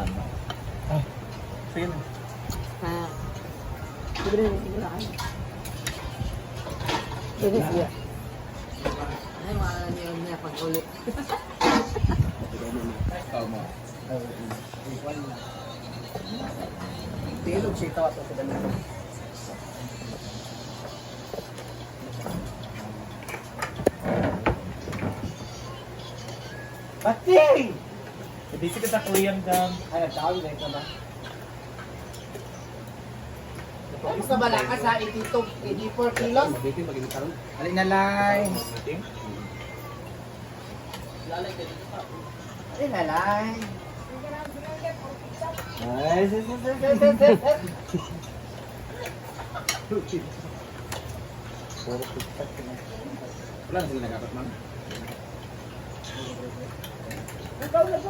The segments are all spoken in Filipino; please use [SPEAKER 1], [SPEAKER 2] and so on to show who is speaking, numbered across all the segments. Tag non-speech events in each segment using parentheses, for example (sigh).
[SPEAKER 1] ano.
[SPEAKER 2] Sige na.
[SPEAKER 3] Ah. Libre na siguro ako. Libre siya. Ay, wala niyo niya pag ulit.
[SPEAKER 1] Ikaw mo.
[SPEAKER 2] Tilog siya tawa sa dalawa. Pati! Hindi siya kita Korean gam. Ay, nagtawag na ito ba?
[SPEAKER 4] Gusto ba lang ka sa 82, 84 kilos?
[SPEAKER 1] Mabitin pag karon. Alin na lay.
[SPEAKER 4] Ay, lalay.
[SPEAKER 2] Ay, sis, sis, sis, sis, sis, sis. Puro tiktak ka na.
[SPEAKER 1] Wala na sila nagapat man. Sa sa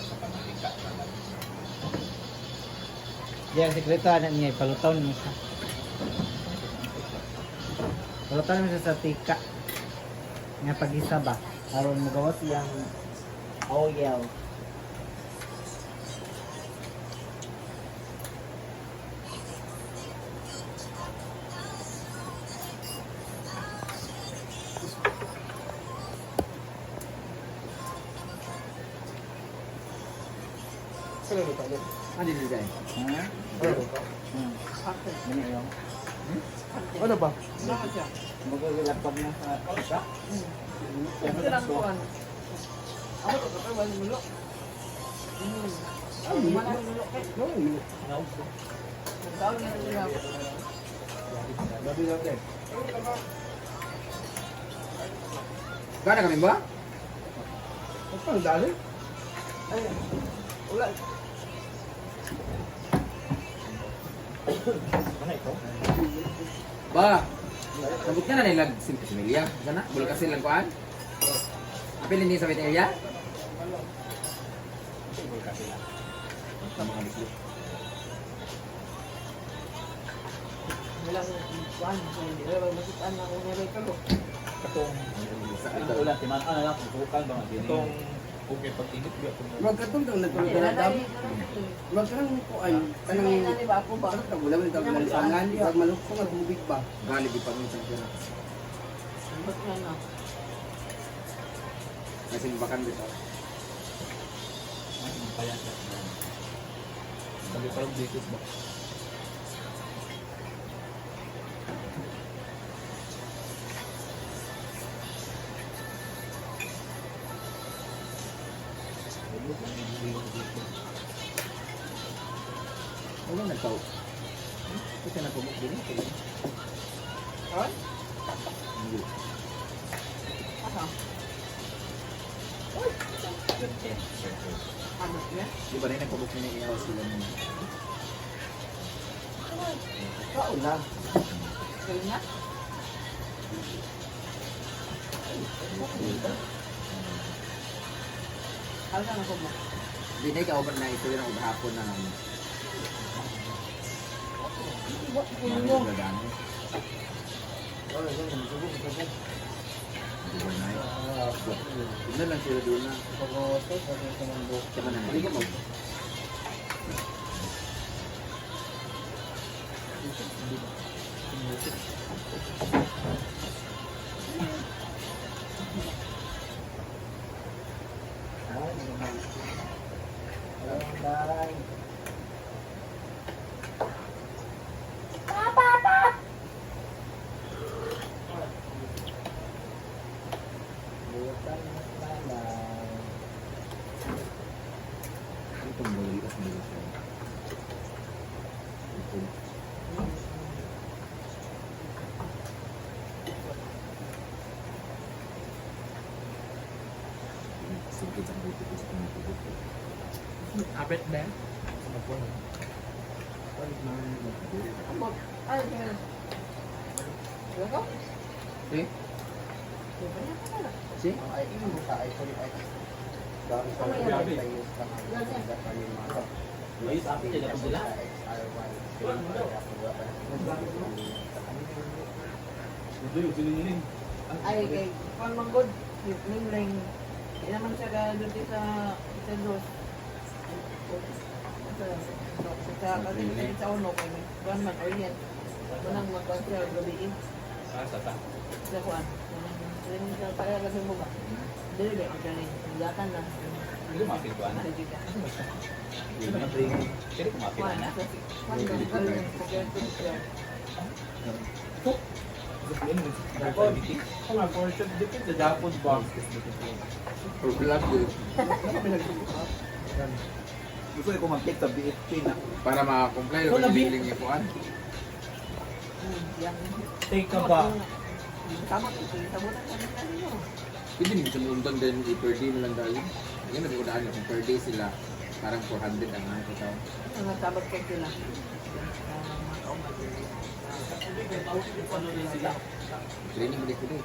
[SPEAKER 1] sa pamatika.
[SPEAKER 2] Diyan, sikreto anak niya, palutaw niya siya. Palutaw niya sa tika. Nga pag-isa ba? Aron magawa siyang oil.
[SPEAKER 1] Andi din dai.
[SPEAKER 2] Ha? Hmm. Ganyan yun.
[SPEAKER 4] Ano ba?
[SPEAKER 2] Magagilapag na sa isa.
[SPEAKER 4] Ito lang po ano. Ako to, kapag wala mulo. Ay, wala mulo. Nagkaon nga nila.
[SPEAKER 2] Gabi lang din.
[SPEAKER 1] Gana kami ba?
[SPEAKER 4] Ang dali. Ay, wala.
[SPEAKER 2] Ano ito?
[SPEAKER 1] Ba. Sabot ka na nilag sim similya. Sana bul kasi lang kuan. Apil ini sa area. Sa mga bisyo.
[SPEAKER 4] Wala ko kuan. Hindi na ba masitaan na kung meron ka
[SPEAKER 2] Katong
[SPEAKER 1] Sa
[SPEAKER 2] ulan, timan ano lang, bukan ba din. Okay pag init biya kung
[SPEAKER 4] Wag ka itong daw nagtulog na dam. Wag ka nang kuan. Kanang na ba ako ba? Wag wala man tawag ng sangan. Wag malukso nga tubig ba?
[SPEAKER 1] gali di pa minsan kira.
[SPEAKER 3] Ba't nga na?
[SPEAKER 1] Kasi bakan dito.
[SPEAKER 2] Kaya siya. Sabi parang dito ba?
[SPEAKER 1] Ano nagtaw? Kasi nagpumuk din ito.
[SPEAKER 4] Ay?
[SPEAKER 1] Hindi.
[SPEAKER 4] Asa? Ano niya?
[SPEAKER 1] Di ba rin nagpumuk na ihaw sila ng
[SPEAKER 4] Kao na. Kaya na? Ano ka na ko mo?
[SPEAKER 1] Di na ikaw ba na ito yung ubahapon na ng
[SPEAKER 4] Puno.
[SPEAKER 1] gagano. Overnight. Tignan lang sila doon na. Tsaka na hindi ka mag... Itong buli at buli siya. Ito. Sige, sa buti ko sa pangitugot ko.
[SPEAKER 2] Apet ba?
[SPEAKER 4] Ay. Wala ka?
[SPEAKER 1] Eh? Si?
[SPEAKER 4] Ay, imo ka. Ay, sorry. Ay, Ay, kay Juan Manggod, Mingling. Hindi naman siya ka duty sa sa Diyos. Sa sa kasi sa uno kay Juan man orient. Manang magkuhan siya gabi. Sa Juan. Hindi sa para kasi mo ba? Dili ba ang kani. Yakan na.
[SPEAKER 5] Hindi mapit ko ana.
[SPEAKER 4] Sige ka.
[SPEAKER 5] Kaya ko mapit
[SPEAKER 4] Juan,
[SPEAKER 5] ana.
[SPEAKER 4] sa Juan ang galing. Kaya ito siya.
[SPEAKER 1] Or vlog yun.
[SPEAKER 5] Gusto ko mag-take sa BFP na.
[SPEAKER 1] Para makakomply yung feeling niya kuan.
[SPEAKER 4] Hmm, yan.
[SPEAKER 2] Take ka ba?
[SPEAKER 4] Tama ko. Sabutan ka nila niyo.
[SPEAKER 1] Pwede din siya mundan din i-per day mo lang dahil. Ngayon nag-uudaan na kung per day sila. Parang 400 ang mga tao.
[SPEAKER 4] Ang natabag ko. Ah, mga kauman.
[SPEAKER 1] Training ko din.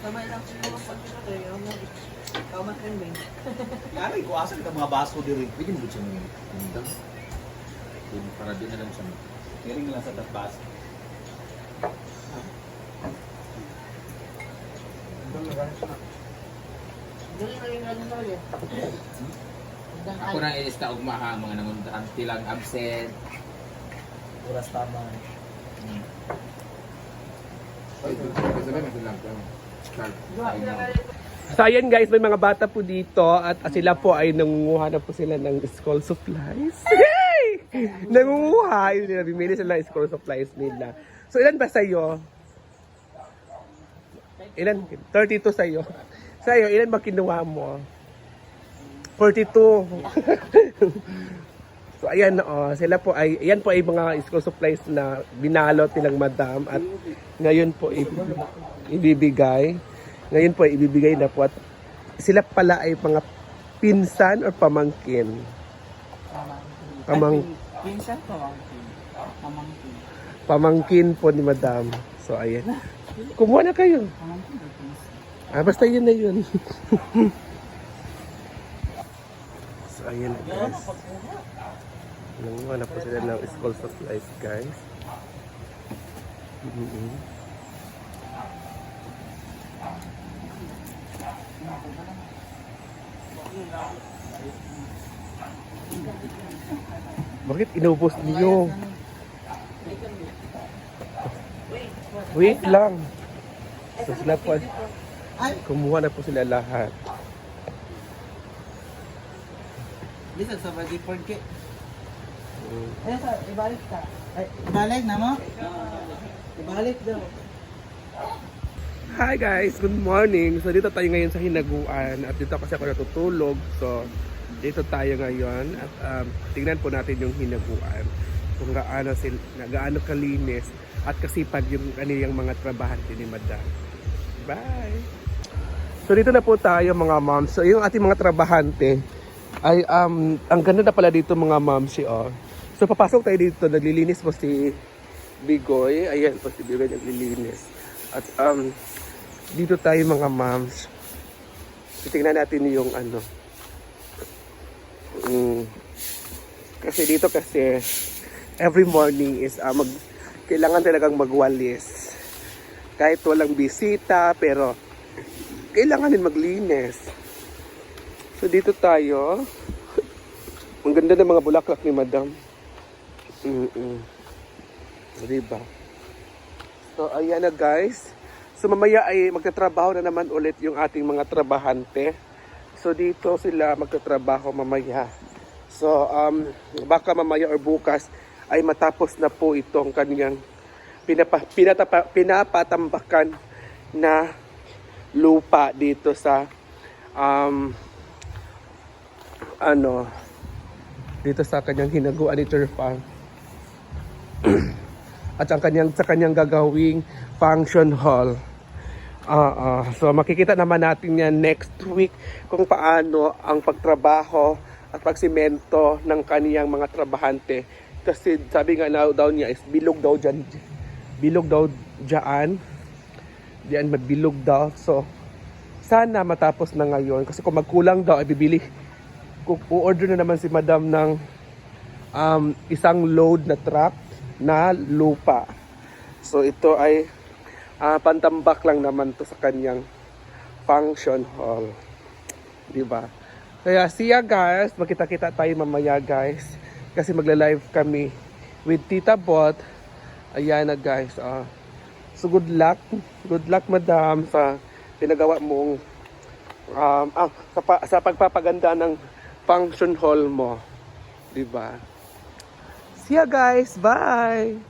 [SPEAKER 4] Kamay lang sila kayo. Yung kauman training.
[SPEAKER 5] Kaya ko asa ka mga baso diri.
[SPEAKER 1] Pwede mo siya mundan. Pwede para din na lang siya.
[SPEAKER 5] Kiring lang sa tatbas.
[SPEAKER 4] Dili na yung ganun na ulit. Hanggang
[SPEAKER 1] Ako
[SPEAKER 4] ay.
[SPEAKER 1] na ilista og maha mga nangundahan tilang absent.
[SPEAKER 2] Oras tama.
[SPEAKER 1] Hmm.
[SPEAKER 6] So ayan guys, may mga bata po dito at sila po ay nangunguha na po sila ng school supplies. (laughs) Yay! nangunguha, yun nila, bimili sila ng school supplies nila. So ilan ba sa'yo? Ilan? 32 sa'yo. Sa'yo, ilan ba kinuha mo? 42. (laughs) so ayan oh, sila po ay, ayan po ay mga school supplies na binalot nilang madam at ngayon po ibibigay. Ngayon po ibibigay na po at sila pala ay mga pinsan or pamangkin. Pamang,
[SPEAKER 4] Pinsan ko. Pamangkin.
[SPEAKER 6] pamangkin po ni madam. So ayan. Kumuha na kayo.
[SPEAKER 4] Pamangkin?
[SPEAKER 6] Ah, basta yun na yun. (laughs) ayan guys. Nanguha na po sila ng school supplies guys. Mhm. Bakit inubos niyo? Wait lang. So sila po, kumuha na po sila lahat.
[SPEAKER 2] Lisa, sa bagi porke.
[SPEAKER 6] Mm.
[SPEAKER 4] Eh, sa, ibalik ka.
[SPEAKER 2] Ay, ibalik na mo? Ibalik daw.
[SPEAKER 6] Hi guys, good morning. So dito tayo ngayon sa Hinaguan at dito kasi ako natutulog. So dito tayo ngayon at um, tingnan po natin yung Hinaguan. Kung gaano sil gaano kalinis at kasipag yung kanilang mga trabahante ni Madam. Bye. So dito na po tayo mga moms. So yung ating mga trabahante ay um ang ganda na pala dito mga moms si oh. So papasok tayo dito, naglilinis po si Bigoy. Ayan po si Bigoy naglilinis. At um dito tayo mga moms. Titingnan natin yung ano. Mm, kasi dito kasi every morning is ah, mag kailangan talagang magwalis. Kahit walang bisita pero kailangan din maglinis. So dito tayo. Ang ganda ng mga bulaklak ni Madam. Mm-mm. Diba? So ayan na guys. So mamaya ay magtatrabaho na naman ulit yung ating mga trabahante. So dito sila magtatrabaho mamaya. So um, baka mamaya or bukas ay matapos na po itong kanyang pinapa, pinatapa, pinapatambakan na lupa dito sa um, ano dito sa kanyang hinaguan ni Turfan (clears throat) at ang kanyang sa kanyang gagawing function hall. Ah, ah. so makikita naman natin yan next week kung paano ang pagtrabaho at pagsimento ng kaniyang mga trabahante. Kasi sabi nga na, daw niya is bilog daw dyan. Bilog daw dyan. Diyan magbilog daw. So sana matapos na ngayon kasi kung magkulang daw ay bibili kung order na naman si madam ng um, isang load na truck na lupa. So ito ay ah, pantambak lang naman to sa kanyang function hall. Di ba? Kaya siya guys magkita-kita tayo mamaya guys. Kasi magla-live kami with Tita Bot. Ayan na guys ah. so good luck. Good luck madam sa pinagawa mong um, ah, sa, pa- sa pagpapaganda ng function hall mo. 'Di? See ya guys. Bye.